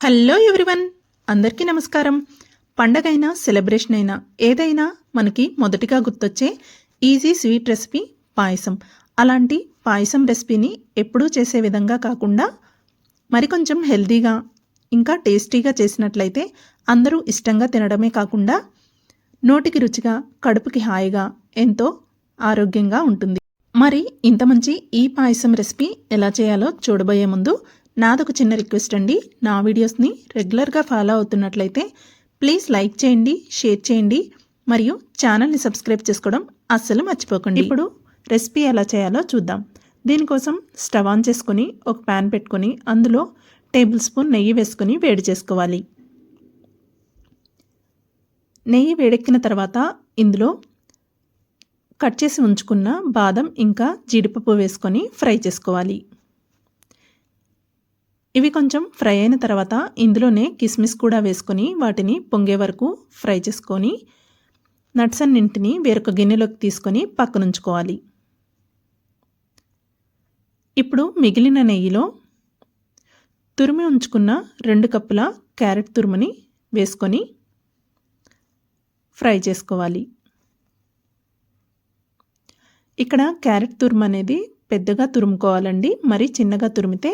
Hello everyone అందరికీ నమస్కారం. పండగైనా celebration అయినా ఏదైనా మనకి మొదటిగా గుర్తొచ్చే ఈజీ స్వీట్ రెసిపీ పాయసం. అలాంటి పాయసం రెసిపీని ఎప్పుడూ చేసే విధంగా కాకుండా మరికొంచెం హెల్తీగా ఇంకా టేస్టీగా చేసినట్లయితే అందరూ ఇష్టంగా తినడమే కాకుండా నోటికి రుచిగా కడుపుకి హాయిగా ఎంతో ఆరోగ్యంగా ఉంటుంది. మరి ఇంత మంచి ఈ పాయసం రెసిపీ ఎలా చేయాలో చూడబోయే ముందు నాదొక చిన్న రిక్వెస్ట్ అండి. నా వీడియోస్ని రెగ్యులర్గా ఫాలో అవుతున్నట్లయితే ప్లీజ్ లైక్ చేయండి షేర్ చేయండి మరియు ఛానల్ని సబ్స్క్రైబ్ చేసుకోవడం అస్సలు మర్చిపోకండి. ఇప్పుడు రెసిపీ ఎలా చేయాలో చూద్దాం. దీనికోసం స్టవ్ ఆన్ చేసుకొని ఒక ప్యాన్ పెట్టుకొని అందులో టేబుల్ స్పూన్ నెయ్యి వేసుకొని వేడి చేసుకోవాలి. నెయ్యి వేడెక్కిన తర్వాత ఇందులో కట్ చేసి ఉంచుకున్న బాదం ఇంకా జీడిపప్పు వేసుకొని ఫ్రై చేసుకోవాలి. ఇవి కొంచెం ఫ్రై అయిన తర్వాత ఇందులోనే కిస్మిస్ కూడా వేసుకొని వాటిని పొంగే వరకు ఫ్రై చేసుకొని నట్స్ అన్నింటిని వేరొక గిన్నెలోకి తీసుకొని పక్కనుంచుకోవాలి. ఇప్పుడు మిగిలిన నెయ్యిలో తురిమి ఉంచుకున్న రెండు కప్పుల క్యారెట్ తురుముని వేసుకొని ఫ్రై చేసుకోవాలి. ఇక్కడ క్యారెట్ తురుము అనేది పెద్దగా తురుముకోవాలండి మరి చిన్నగా తురిమితే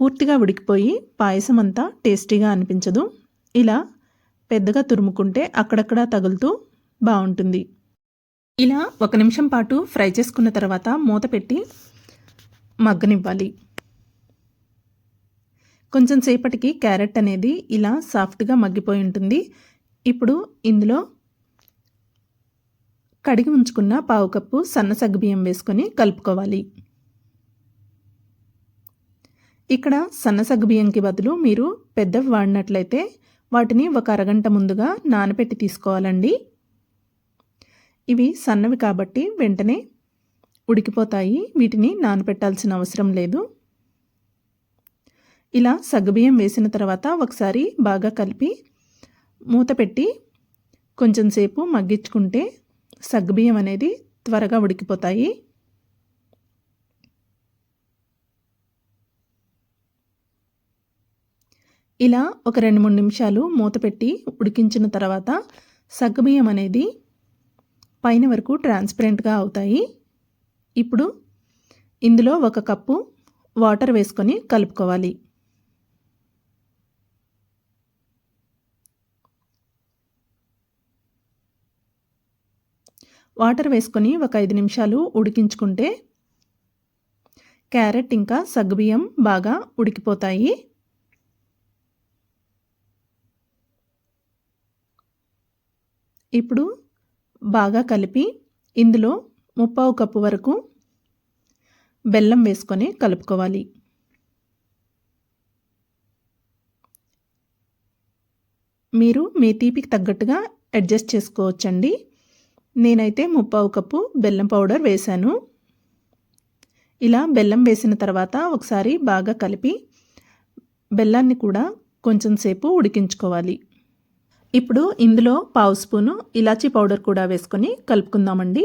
పూర్తిగా ఉడికిపోయి పాయసం అంతా టేస్టీగా అనిపించదు. ఇలా పెద్దగా తురుముకుంటే అక్కడక్కడ తగులుతూ బాగుంటుంది ఇలా ఒక నిమిషం పాటు ఫ్రై చేసుకున్న తర్వాత మూత పెట్టి మగ్గనివ్వాలి. కొంచెం సేపటికి క్యారెట్ అనేది ఇలా సాఫ్ట్గా మగ్గిపోయి ఉంటుంది. ఇప్పుడు ఇందులో కడిగి ఉంచుకున్న పావు కప్పు సన్న సగ్గుబియ్యం వేసుకొని కలుపుకోవాలి. ఇక్కడ సన్నసగ్గు బియ్యంకి బదులు మీరు పెద్దవి వాడినట్లయితే వాటిని ఒక అరగంట ముందుగా నానబెట్టి తీసుకోవాలండి. ఇవి సన్నవి కాబట్టి వెంటనే ఉడికిపోతాయి. వీటిని నానబెట్టాల్సిన అవసరం లేదు. ఇలా సగ్గుబియ్యం వేసిన తర్వాత ఒకసారి బాగా కలిపి మూత పెట్టి కొంచెం సేపు మగ్గించుకుంటే సగ్గుబియ్యం అనేది త్వరగా ఉడికిపోతాయి. ఇలా ఒక రెండు మూడు నిమిషాలు మూత పెట్టి ఉడికించిన తర్వాత సగ్గుబియ్యం అనేది పైన వరకు ట్రాన్స్పరెంట్గా అవుతాయి. ఇప్పుడు ఇందులో ఒక కప్పు వాటర్ వేసుకొని కలుపుకోవాలి. వాటర్ వేసుకొని ఒక ఐదు నిమిషాలు ఉడికించుకుంటే క్యారెట్ ఇంకా సగ్గుబియ్యం బాగా ఉడికిపోతాయి. ఇప్పుడు బాగా కలిపి ఇందులో ముప్పావు కప్పు వరకు బెల్లం వేసుకొని కలుపుకోవాలి. మీరు మీ తీపికి తగ్గట్టుగా అడ్జస్ట్ చేసుకోవచ్చండి. నేనైతే ముప్పావు కప్పు బెల్లం పౌడర్ వేశాను. ఇలా బెల్లం వేసిన తర్వాత ఒకసారి బాగా కలిపి బెల్లాన్ని కూడా కొంచెం సేపు ఉడికించుకోవాలి. ఇప్పుడు ఇందులో పావు స్పూను ఇలాచీ పౌడర్ కూడా వేసుకొని కలుపుకుందామండి.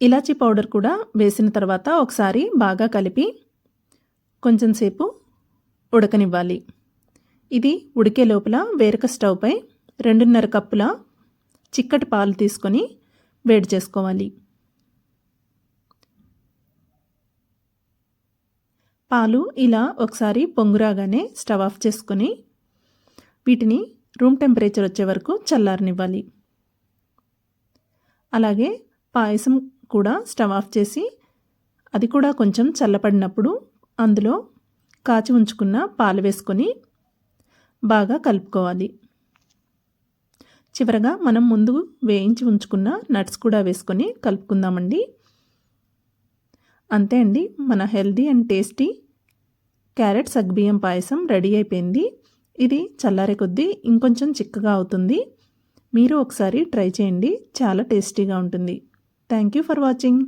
ఇలాచీ పౌడర్ కూడా వేసిన తర్వాత ఒకసారి బాగా కలిపి కొంచెం సేపు ఉడకనివ్వాలి. ఇది ఉడికే లోపల వేరొక స్టవ్పై రెండున్నర కప్పుల చిక్కటి పాలు తీసుకొని వేడి చేసుకోవాలి. పాలు ఇలా ఒకసారి పొంగురాగానే స్టవ్ ఆఫ్ చేసుకొని వీటిని రూమ్ టెంపరేచర్ వచ్చే వరకు చల్లారనివ్వాలి. అలాగే పాయసం కూడా స్టవ్ ఆఫ్ చేసి అది కూడా కొంచెం చల్లపడినప్పుడు అందులో కాచి ఉంచుకున్న పాలు వేసుకొని బాగా కలుపుకోవాలి. చివరగా మనం ముందు వేయించి ఉంచుకున్న నట్స్ కూడా వేసుకొని కలుపుకుందామండి. అంతే అండి. మన హెల్దీ అండ్ టేస్టీ క్యారెట్ సగ్బియ్యం పాయసం రెడీ అయిపోయింది. ఇది చల్లారే కొద్దీ ఇంకొంచెం చిక్కగా అవుతుంది. మీరు ఒకసారి ట్రై చేయండి. చాలా టేస్టీగా ఉంటుంది. Thank you for watching.